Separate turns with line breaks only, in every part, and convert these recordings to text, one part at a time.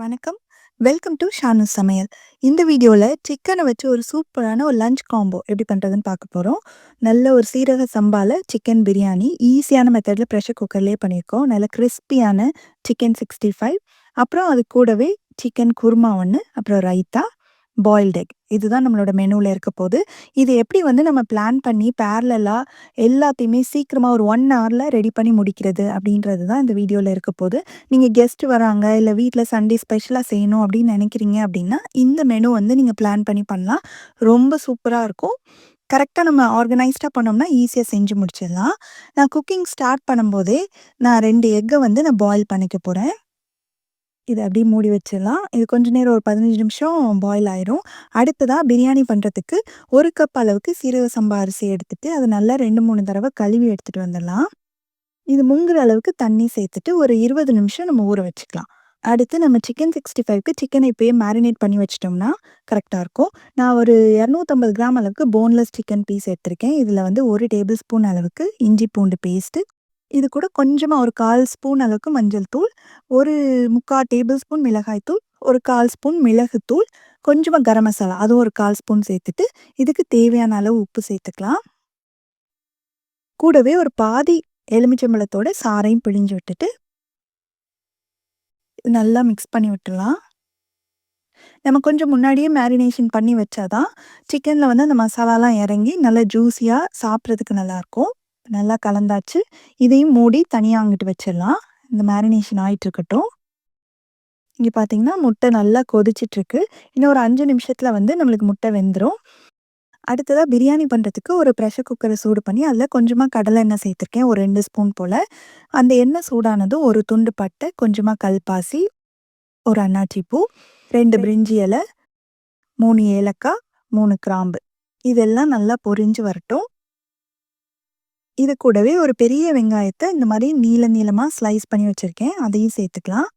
வணக்கம். Welcome to Shanu சமையல். இந்த வீடியோவில் சிக்கனை வச்சு ஒரு சூப்பரான ஒரு லஞ்ச் காம்போ எப்படி பண்ணுறதுன்னு பார்க்க போகிறோம் நல்ல ஒரு சீரக சம்பால சிக்கன் பிரியாணி ஈஸியான மெத்தடில் ப்ரெஷர் குக்கர்லேயே பண்ணியிருக்கோம். நல்ல கிறிஸ்பியான சிக்கன் 65 அப்புறம் அது கூடவே சிக்கன் குருமா ஒன்று அப்புறம் ரைத்தா, பாயில்ட் எக் இதுதான் நம்மளோட மெனுவில் இருக்க போது. இது எப்படி வந்து நம்ம பிளான் பண்ணி பேரலாக எல்லாத்தையுமே சீக்கிரமாக ஒரு ஒன் ஹவரில் ரெடி பண்ணி முடிக்கிறது அப்படின்றது தான் இந்த வீடியோவில் இருக்க போது. நீங்கள் கெஸ்ட் வராங்க, இல்லை வீட்டில் சண்டே ஸ்பெஷலாக செய்யணும் அப்படின்னு நினைக்கிறீங்க அப்படின்னா, இந்த மெனு வந்து நீங்கள் பிளான் பண்ணி பண்ணலாம். ரொம்ப சூப்பராக இருக்கும். கரெக்டாக நம்ம ஆர்கனைஸ்டாக பண்ணோம்னா ஈஸியாக செஞ்சு முடிச்சிடலாம். நான் குக்கிங் ஸ்டார்ட் பண்ணும்போதே, நான் ரெண்டு எக்கை வந்து நான் பாயில் பண்ணிக்க போகிறேன் இதை அப்படியே மூடி வச்சிடலாம். இது கொஞ்ச நேரம் ஒரு 15 நிமிஷம் பாயில் ஆயிரும். அடுத்ததாக பிரியாணி பண்ணுறதுக்கு ஒரு கப் அளவுக்கு சீரக சம்பா அரிசி எடுத்துட்டு, அதை நல்லா ரெண்டு மூணு தடவை கழுவி எடுத்துட்டு வந்துடலாம். இது முங்குற அளவுக்கு தண்ணி சேர்த்துட்டு ஒரு 20 நிமிஷம் நம்ம ஊற வச்சுக்கலாம். அடுத்து நம்ம சிக்கன் சிக்ஸ்டி ஃபைவ்க்கு சிக்கனை இப்போயே மேரினேட் பண்ணி வச்சுட்டோம்னா கரெக்டாக இருக்கும். நான் ஒரு 250 கிராம் அளவுக்கு போன்லெஸ் சிக்கன் பீஸ் எடுத்திருக்கேன். இதில் வந்து ஒரு டேபிள் ஸ்பூன் அளவுக்கு இஞ்சி பூண்டு பேஸ்ட்டு, இது கூட கொஞ்சமாக ஒரு 1/4 ஸ்பூன் அளவுக்கு மஞ்சள் தூள், ஒரு 3/4 டேபிள் ஸ்பூன் மிளகாய் தூள், ஒரு 1/4 ஸ்பூன் மிளகுத்தூள், கொஞ்சமாக கரம் மசாலா அதுவும் ஒரு 1/4 ஸ்பூன் சேர்த்துட்டு, இதுக்கு தேவையான அளவு உப்பு சேர்த்துக்கலாம். கூடவே ஒரு பாதி எலுமிச்சம்பழத்தோட சாரையும் பிழிஞ்சு விட்டுட்டு நல்லா மிக்ஸ் பண்ணி விட்டுடலாம் நம்ம கொஞ்சம் முன்னாடியே மேரினேஷன் பண்ணி வச்சா தான், வந்து அந்த மசாலாலாம் இறங்கி நல்லா ஜூஸியாக சாப்பிட்றதுக்கு நல்லாயிருக்கும். நல்லா கலந்தாச்சு. இதையும் மூடி தனியாக அங்கிட்டு வச்சிடலாம். இந்த மேரினேஷன் ஆயிட்டு இருக்கட்டும். இங்கே பார்த்தீங்கன்னா, முட்டை நல்லா கொதிச்சிட்ருக்கு. இன்னும் ஒரு அஞ்சு நிமிஷத்தில் வந்து நம்மளுக்கு முட்டை வெந்துடும் அடுத்ததாக பிரியாணி பண்ணுறதுக்கு ஒரு ப்ரெஷர் குக்கரை சூடு பண்ணி, அதில் கொஞ்சமாக கடலை எண்ணெய் சேர்த்துருக்கேன். ஒரு ரெண்டு ஸ்பூன் போல் அந்த எண்ணெய் சூடானதும் ஒரு துண்டு பட்டை, கொஞ்சமாக கல்பாசி, ஒரு அன்னாச்சி பூ, ரெண்டு பிரிஞ்சி இலை, மூணு ஏலக்காய், மூணு கிராம்பு. இதெல்லாம் நல்லா பொரிஞ்சு வரட்டும். இது கூடவே ஒரு பெரிய வெங்காயத்தை இந்த மாதிரி நீள நீளமாக ஸ்லைஸ் பண்ணி வச்சுருக்கேன் அதையும் சேர்த்துக்கலாம்.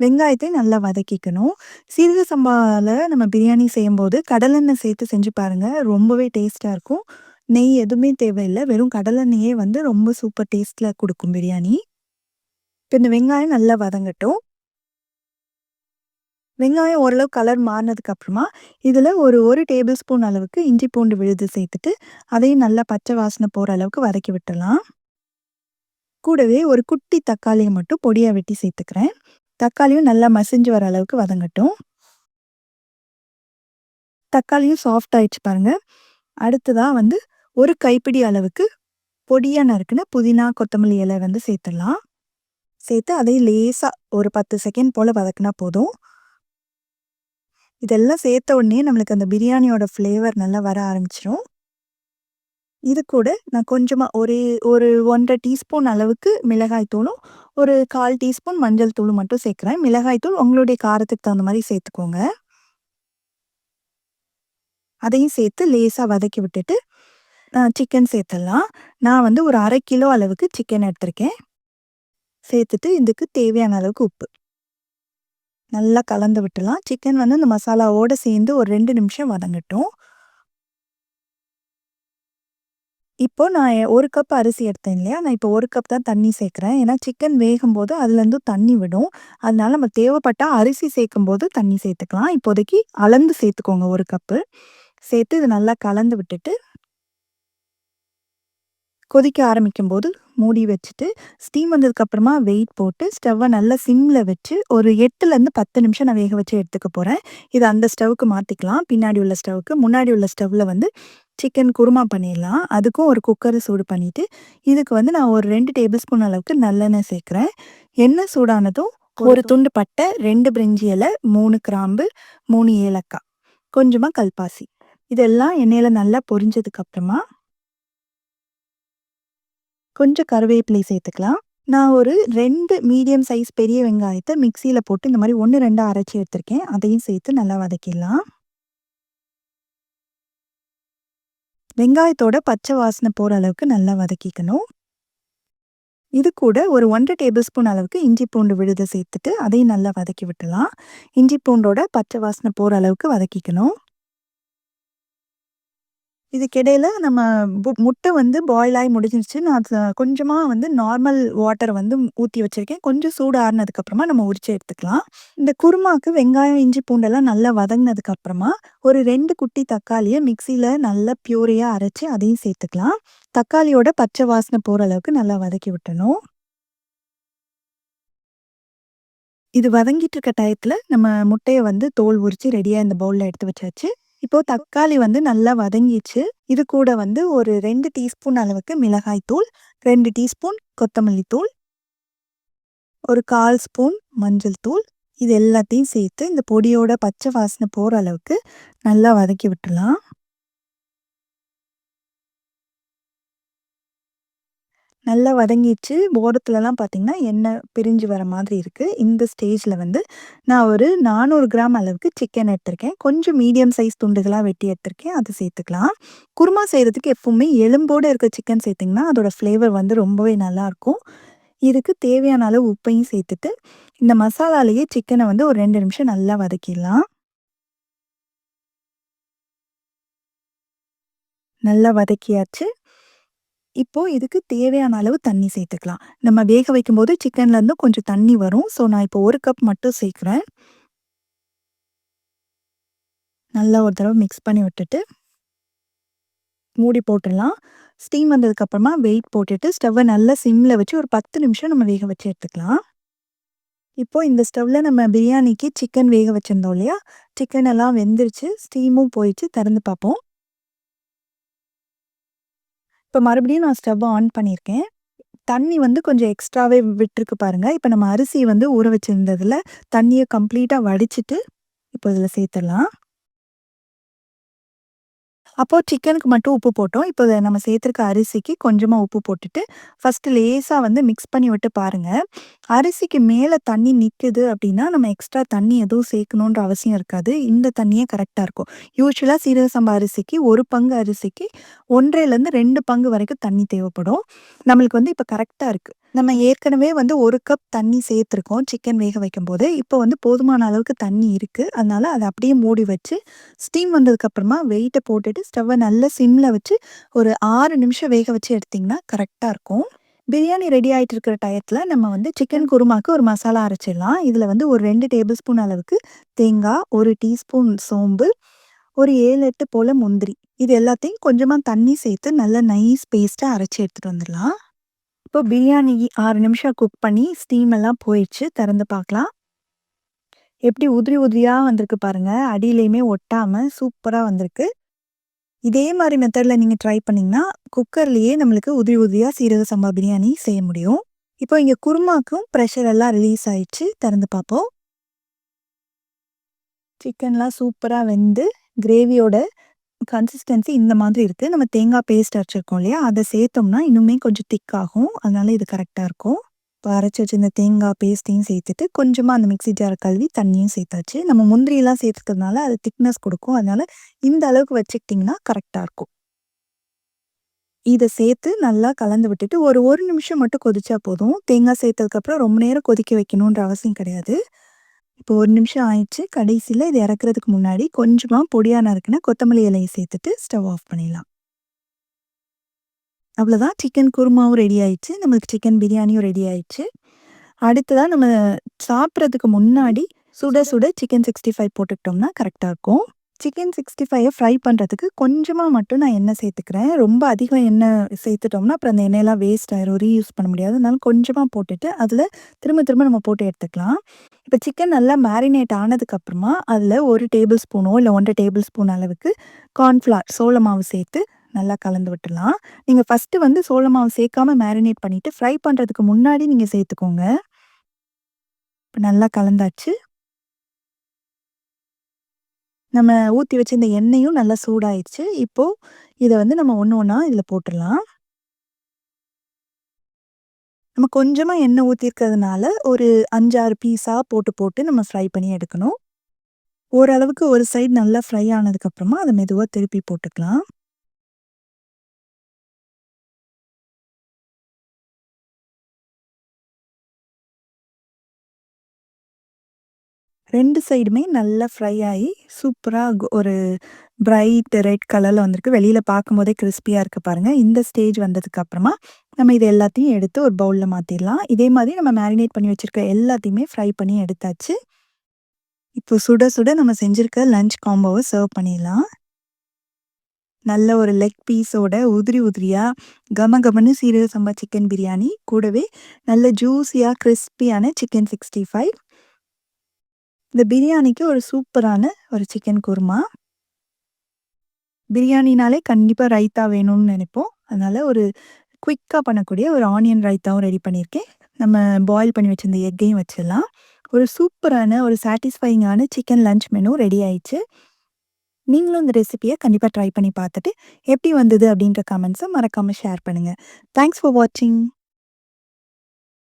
வெங்காயத்தையும் நல்லா வதக்கிக்கணும். சீரக சம்பாவில் நம்ம பிரியாணி செய்யும்போது கடலெண்ணெய் சேர்த்து செஞ்சு பாருங்க. ரொம்பவே டேஸ்ட்டாக இருக்கும். நெய் எதுவுமே தேவையில்லை வெறும் கடலெண்ணெயே வந்து ரொம்ப சூப்பர் டேஸ்ட்டில் கொடுக்கும் பிரியாணி. இப்போ இந்த வெங்காயம் நல்லா வதங்கட்டும். வெங்காயம் ஓரளவு கலர் மாறினதுக்கு அப்புறமா, இதில் ஒரு ஒரு டேபிள் ஸ்பூன் அளவுக்கு இஞ்சி பூண்டு விழுது சேர்த்துட்டு, அதையும் நல்லா பச்சை வாசனை போகிற அளவுக்கு வதக்கி விட்டுடலாம் கூடவே ஒரு குட்டி தக்காளியை மட்டும் பொடியாக வெட்டி சேர்த்துக்கிறேன். தக்காளியும் நல்லா மசிஞ்சு வர அளவுக்கு வதங்கட்டும். தக்காளியும் சாஃப்ட் ஆயிடுச்சு பாருங்க. அடுத்ததா வந்து ஒரு கைப்பிடி அளவுக்கு பொடியாக நறுக்குன புதினா, கொத்தமல்லி இலை வந்து சேர்த்துடலாம். சேர்த்து அதையும் லேசாக ஒரு 10 செகண்ட் போல் வதக்குனா போதும். இதெல்லாம் சேர்த்த உடனே நம்மளுக்கு அந்த பிரியாணியோட ஃப்ளேவர் நல்லா வர ஆரம்பிச்சிடும் இது கூட நான் கொஞ்சமாக ஒரு ஒரு 1 1/2 டீஸ்பூன் அளவுக்கு மிளகாய் தூளும், ஒரு 1/4 டீஸ்பூன் மஞ்சள் தூளும் மட்டும் சேர்க்குறேன் மிளகாய் தூள் உங்களுடைய காரத்துக்கு தகுந்த மாதிரி சேர்த்துக்கோங்க. அதையும் சேர்த்து லேசாக வதக்கி விட்டுட்டு, சிக்கன் சேர்த்துடலாம். நான் வந்து ஒரு அரை கிலோ அளவுக்கு சிக்கன் எடுத்திருக்கேன். சேர்த்துட்டு இதுக்கு தேவையான அளவுக்கு உப்பு. நல்லா கலந்து விட்டுலாம் சிக்கன் வந்து இந்த மசாலாவோடு சேர்ந்து ஒரு ரெண்டு நிமிஷம் வதங்கட்டும். இப்போ நான் ஒரு கப் அரிசி எடுத்தேன் இல்லையா? நான் இப்போ ஒரு கப் தான் தண்ணி சேர்க்குறேன் ஏன்னா சிக்கன் வேகும் போது அதுலேருந்து தண்ணி விடும். அதனால நம்ம தேவைப்பட்டால் அரிசி சேர்க்கும் போது தண்ணி சேர்த்துக்கலாம். இப்போதைக்கு அளந்து சேர்த்துக்கோங்க ஒரு கப்பு. சேர்த்து இது நல்லா கலந்து விட்டுட்டு கொதிக்க ஆரம்பிக்கும்போது மூடி வச்சுட்டு, ஸ்டீம் வந்ததுக்கு அப்புறமா வெயிட் போட்டு ஸ்டவ்வ நல்லா சிம்ல வச்சு ஒரு 8லருந்து 10 நிமிஷம் நான் வேக வச்சு எடுத்துக்க போறேன். இத அந்த ஸ்டவ்வுக்கு மாத்திக்கலாம். பின்னாடி உள்ள ஸ்டவ்வுக்கு. முன்னாடி உள்ள ஸ்டவ்ல வந்து சிக்கன் குருமா பண்ணிடலாம். அதுக்கும் ஒரு குக்கர சூடு பண்ணிட்டு, இதுக்கு வந்து நான் ஒரு 2 டேபிள் ஸ்பூன் அளவுக்கு நல்லெண்ணெய் சேர்க்கிறேன். எண்ணெய் சூடானதும் ஒரு துண்டு பட்டை, 2 பிரிஞ்சி இலை, 3 கிராம்பு, 3 ஏலக்காய், கொஞ்சமா கல்பாசி. இதெல்லாம் எண்ணெயில நல்லா பொரிஞ்சதுக்கு அப்புறமா கொஞ்சம் கருவேப்பிலை சேர்த்துக்கலாம். நான் ஒரு ரெண்டு மீடியம் சைஸ் பெரிய வெங்காயத்தை மிக்சியில் போட்டு இந்த மாதிரி ஒன்று ரெண்டாக அரைச்சி எடுத்திருக்கேன். அதையும் சேர்த்து நல்லா வதக்கிடலாம். வெங்காயத்தோட பச்சை வாசனை போகிற அளவுக்கு நல்லா வதக்கிக்கணும். இது கூட ஒரு 1 1/2 டேபிள் ஸ்பூன் அளவுக்கு இஞ்சி பூண்டு விழுதை சேர்த்துட்டு, அதையும் நல்லா வதக்கி விட்டுறலாம். இஞ்சி பூண்டோட பச்சை வாசனை போகிற அளவுக்கு வதக்கிக்கணும். இதுக்கிடையில நம்ம பு முட்டை வந்து பாயில் ஆகி முடிஞ்சிருச்சு. நான் கொஞ்சமாக கொஞ்சமா வந்து நார்மல் வாட்டர் வந்து ஊத்தி வச்சிருக்கேன். கொஞ்சம் சூடு ஆறுனதுக்கப்புறமா நம்ம உரிச்சு எடுத்துக்கலாம். இந்த குருமாக்கு வெங்காயம், இஞ்சி, பூண்டெல்லாம் நல்லா வதங்குனதுக்கப்புறமா, ஒரு 2 குட்டி தக்காளிய மிக்ஸியில நல்லா பியூரியா அரைச்சு அதையும் சேர்த்துக்கலாம். தக்காளியோட பச்சை வாசனை போற அளவுக்கு நல்லா வதக்கி விட்டணும். இது வதங்கிட்டு இருக்க டயத்துல நம்ம முட்டைய வந்து தோல் உரிச்சு ரெடியா இந்த பவுல்ல எடுத்து வச்சாச்சு. இப்போ தக்காளி வந்து நல்லா வதங்கிச்சு இது கூட வந்து ஒரு ரெண்டு டீஸ்பூன் அளவுக்கு மிளகாய் தூள், ரெண்டு டீஸ்பூன் கொத்தமல்லி தூள், ஒரு 1/4 ஸ்பூன் மஞ்சள் தூள். இது எல்லாத்தையும் சேர்த்து இந்த பொடியோட பச்சை வாசனை போகிற அளவுக்கு நல்லா வதக்கி விட்டுலாம் நல்லா வதங்கிச்சு ஓரத்துலலாம் பார்த்தீங்கன்னா, எண்ணெய் பிரிஞ்சு வர மாதிரி இருக்குது இந்த ஸ்டேஜில் வந்து நான் ஒரு 400 கிராம் அளவுக்கு சிக்கன் எடுத்திருக்கேன். கொஞ்சம் மீடியம் சைஸ் துண்டுகளாக வெட்டி எடுத்திருக்கேன். அது சேர்த்துக்கலாம். குருமா செய்கிறதுக்கு எப்பவுமே எலும்போடு இருக்க சிக்கன் சேர்த்திங்கன்னா அதோட ஃப்ளேவர் வந்து ரொம்பவே நல்லாயிருக்கும். இதுக்கு தேவையான அளவு உப்பையும் சேர்த்துட்டு, இந்த மசாலாலேயே சிக்கனை வந்து ஒரு ரெண்டு நிமிஷம் நல்லா வதக்கிடலாம். நல்லா வதக்கியாச்சு. இப்போ இதுக்கு தேவையான அளவு தண்ணி சேர்த்துக்கலாம். நம்ம வேக வைக்கும்போது சிக்கன்லேருந்து கொஞ்சம் தண்ணி வரும். ஸோ, நான் இப்போ ஒரு கப் மட்டும் சேர்க்குறேன் நல்லா ஒரு தடவை மிக்ஸ் பண்ணி விட்டுட்டு மூடி போட்டுடலாம் ஸ்டீம் வந்ததுக்கப்புறமா வெயிட் போட்டுட்டு ஸ்டவ்வை நல்லா சிம்ல வச்சு ஒரு 10 நிமிஷம் நம்ம வேக வச்சு எடுத்துக்கலாம். இப்போ இந்த ஸ்டவ்ல நம்ம பிரியாணிக்கு சிக்கன் வேக வச்சிருந்தோம் இல்லையா? சிக்கன் எல்லாம் வெந்துருச்சு. ஸ்டீமும் போயிடுச்சு. திறந்து பார்ப்போம். இப்போ மறுபடியும் நான் ஸ்டவ் ஆன் பண்ணியிருக்கேன். தண்ணி வந்து கொஞ்சம் எக்ஸ்ட்ராவே விட்டுருக்கு பாருங்கள் இப்போ நம்ம அரிசி வந்து ஊற வச்சுருந்ததில் தண்ணியை கம்ப்ளீட்டாக வடிச்சிட்டு இப்போ இதில் சேர்த்துடலாம். அப்போது சிக்கனுக்கு மட்டும் உப்பு போட்டோம். இப்போ நம்ம சேர்த்துருக்க அரிசிக்கு கொஞ்சமாக உப்பு போட்டுட்டு, ஃபர்ஸ்ட்டு லேசாக வந்து மிக்ஸ் பண்ணி விட்டு பாருங்க. அரிசிக்கு மேலே தண்ணி நிற்குது அப்படின்னா, நம்ம எக்ஸ்ட்ரா தண்ணி எதுவும் சேர்க்கணுன்ற அவசியம் இருக்காது. இந்த தண்ணியே கரெக்டாக இருக்கும். யூஸ்வலாக சீரக சம்பா அரிசிக்கு ஒரு பங்கு அரிசிக்கு 1 2 பங்கு வரைக்கும் தண்ணி தேவைப்படும். நம்மளுக்கு வந்து இப்போ கரெக்டாக இருக்குது நம்ம ஏற்கனவே வந்து ஒரு கப் தண்ணி சேர்த்துருக்கோம் சிக்கன் வேக வைக்கும்போது. இப்போ வந்து போதுமான அளவுக்கு தண்ணி இருக்குது அதனால அதை அப்படியே மூடி வச்சு, ஸ்டீம் வந்ததுக்கப்புறமா வெயிட்டை போட்டுட்டு ஸ்டவ்வை நல்லா சிம்மில் வச்சு ஒரு ஆறு நிமிஷம் வேக வச்சு எடுத்திங்கன்னா கரெக்டாக இருக்கும். பிரியாணி ரெடி ஆகிட்டு இருக்கிற டயத்தில் நம்ம வந்து சிக்கன் குருமாக்கு ஒரு மசாலா அரைச்சிடலாம். இதில் வந்து ஒரு ரெண்டு டேபிள் ஸ்பூன் அளவுக்கு தேங்காய், ஒரு டீஸ்பூன் சோம்பு, ஒரு ஏழு எட்டு போல் முந்திரி. இது எல்லாத்தையும் கொஞ்சமாக தண்ணி சேர்த்து நல்லா நைஸ் பேஸ்ட்டாக அரைச்சி எடுத்துகிட்டு வந்துடலாம். இப்போ பிரியாணி ஆறு நிமிஷம் குக் பண்ணி ஸ்டீம் எல்லாம் போயிடுச்சு. திறந்து பார்க்கலாம். எப்படி உதிரி உதிரியாக வந்திருக்கு பாருங்கள் அடியிலையுமே ஒட்டாமல் சூப்பராக வந்திருக்கு. இதே மாதிரி மெத்தடில் நீங்கள் ட்ரை பண்ணிங்கன்னா குக்கர்லேயே நம்மளுக்கு உதிரி உதிரியாக சீரக சம்பா பிரியாணி செய்ய முடியும். இப்போ இங்கே குருமாக்கும் ப்ரெஷர் எல்லாம் ரிலீஸ் ஆயிடுச்சு. திறந்து பார்ப்போம். சிக்கன்லாம் சூப்பராக வெந்து கிரேவியோட கன்சிஸ்டன்சி இந்த மாதிரி இருக்கு. நம்ம தேங்காய் பேஸ்ட் அரைச்சிருக்கோம் இல்லையா? அதை சேர்த்தோம்னா இன்னுமே கொஞ்சம் திக் ஆகும். அதனால இது கரெக்டாக இருக்கும். இப்போ அரைச்சி வச்சிருந்த தேங்காய் பேஸ்ட்டையும் சேர்த்துட்டு, கொஞ்சமாக அந்த மிக்ஸி ஜார் கழுவி தண்ணியும் சேர்த்தாச்சு. நம்ம முந்திரியெல்லாம் சேர்த்துக்கிறதுனால அது திக்னஸ் கொடுக்கும். அதனால இந்த அளவுக்கு வச்சுக்கிட்டிங்கன்னா கரெக்டாக இருக்கும். இதை சேர்த்து நல்லா கலந்து விட்டுட்டு ஒரு ஒரு நிமிஷம் மட்டும் கொதிச்சா போதும். தேங்காய் சேர்த்ததுக்கப்புறம் ரொம்ப நேரம் கொதிக்க வைக்கணுன்ற அவசியம் கிடையாது. இப்போ ஒரு நிமிஷம் ஆயிடுச்சு. கடைசியில் இது இறக்குறதுக்கு முன்னாடி கொஞ்சமாக பொடியா நறுக்குன கொத்தமல்லி இலையை சேர்த்துட்டு ஸ்டவ் ஆஃப் பண்ணிடலாம். அவ்வளோதான் சிக்கன் குருமாவும் ரெடி ஆயிடுச்சு. நம்மளுக்கு சிக்கன் பிரியாணியும் ரெடி ஆயிடுச்சு. அடுத்ததா நம்ம சாப்பிட்றதுக்கு முன்னாடி சுட சுட சிக்கன் 65 போட்டுக்கிட்டோம்னா கரெக்டாக இருக்கும். சிக்கன் 65 ஃப்ரை பண்ணுறதுக்கு கொஞ்சமாக மட்டும் நான் எண்ணெய் சேர்த்துக்கிறேன். ரொம்ப அதிகம் எண்ணெய் சேர்த்துட்டோம்னா, அப்புறம் அந்த எண்ணெயெல்லாம் வேஸ்ட் ஆயிரும். ரீயூஸ் பண்ண முடியாது. அதனால கொஞ்சமாக போட்டுட்டு, அதில் திரும்ப திரும்ப நம்ம போட்டு எடுத்துக்கலாம். இப்போ சிக்கன் நல்லா மேரினேட் ஆனதுக்கப்புறமா, அதில் ஒரு டேபிள் ஸ்பூனோ இல்லை ஒன்றரை டேபிள் ஸ்பூன் அளவுக்கு கார்ன்ஃப்ளார் சோள மாவு சேர்த்து நல்லா கலந்து விட்டுடலாம். நீங்கள் ஃபர்ஸ்ட்டு வந்து சோள மாவு சேர்க்காம மேரினேட் பண்ணிவிட்டு ஃப்ரை பண்ணுறதுக்கு முன்னாடி நீங்கள் சேர்த்துக்கோங்க. இப்போ நல்லா கலந்தாச்சு. நம்ம ஊற்றி வச்ச இந்த எண்ணெயும் நல்லா சூடாயிருச்சு. இப்போது இதை வந்து நம்ம ஒன்று ஒன்றா இதில் போட்டுடலாம் நம்ம கொஞ்சமாக எண்ணெய் ஊற்றிருக்கிறதுனால ஒரு அஞ்சாறு பீஸாக போட்டு போட்டு நம்ம ஃப்ரை பண்ணி எடுக்கணும். ஓரளவுக்கு ஒரு சைடு நல்லா ஃப்ரை ஆனதுக்கப்புறமா, அதை மெதுவாக திருப்பி போட்டுக்கலாம். ரெண்டு சைடுமே நல்லா ஃப்ரை ஆகி சூப்பராக ஒரு பிரைட் ரெட் கலரில் வந்திருக்கு. வெளியில் பார்க்கும்போதே கிறிஸ்பியாக இருக்குது பாருங்கள் இந்த ஸ்டேஜ் வந்ததுக்கப்புறமா நம்ம இது எல்லாத்தையும் எடுத்து ஒரு பவுலில் மாற்றிடலாம் இதே மாதிரி நம்ம மேரினேட் பண்ணி வச்சிருக்க எல்லாத்தையுமே ஃப்ரை பண்ணி எடுத்தாச்சு. இப்போ சுட சுட நம்ம செஞ்சுருக்க லஞ்ச் காம்போவை சர்வ் பண்ணிடலாம். நல்ல ஒரு லெக் பீஸோட உதிரி உதிரியாக கம கமன்னு சீரக சம்பா சிக்கன் பிரியாணி. கூடவே நல்ல ஜூஸியாக கிரிஸ்பியான சிக்கன் 65. இந்த பிரியாணிக்கு ஒரு சூப்பரான ஒரு சிக்கன் குருமா. பிரியாணினாலே கண்டிப்பாக ரைத்தா வேணும்னு நினைப்போம் அதனால் ஒரு குயிக்காக பண்ணக்கூடிய ஒரு ஆனியன் ரைத்தாவும் ரெடி பண்ணியிருக்கேன். நம்ம பாயில் பண்ணி வச்சிருந்த எக்கையும் வச்சிடலாம். ஒரு சூப்பரான ஒரு சாட்டிஸ்ஃபைங்கான சிக்கன் லஞ்ச் மெனு ரெடி ஆயிடுச்சு. நீங்களும் இந்த ரெசிபியை கண்டிப்பாக ட்ரை பண்ணி பார்த்துட்டு, எப்படி வந்தது அப்படின்ற கமெண்ட்ஸை மறக்காமல் ஷேர் பண்ணுங்கள் தேங்க்ஸ் ஃபார் வாட்சிங்.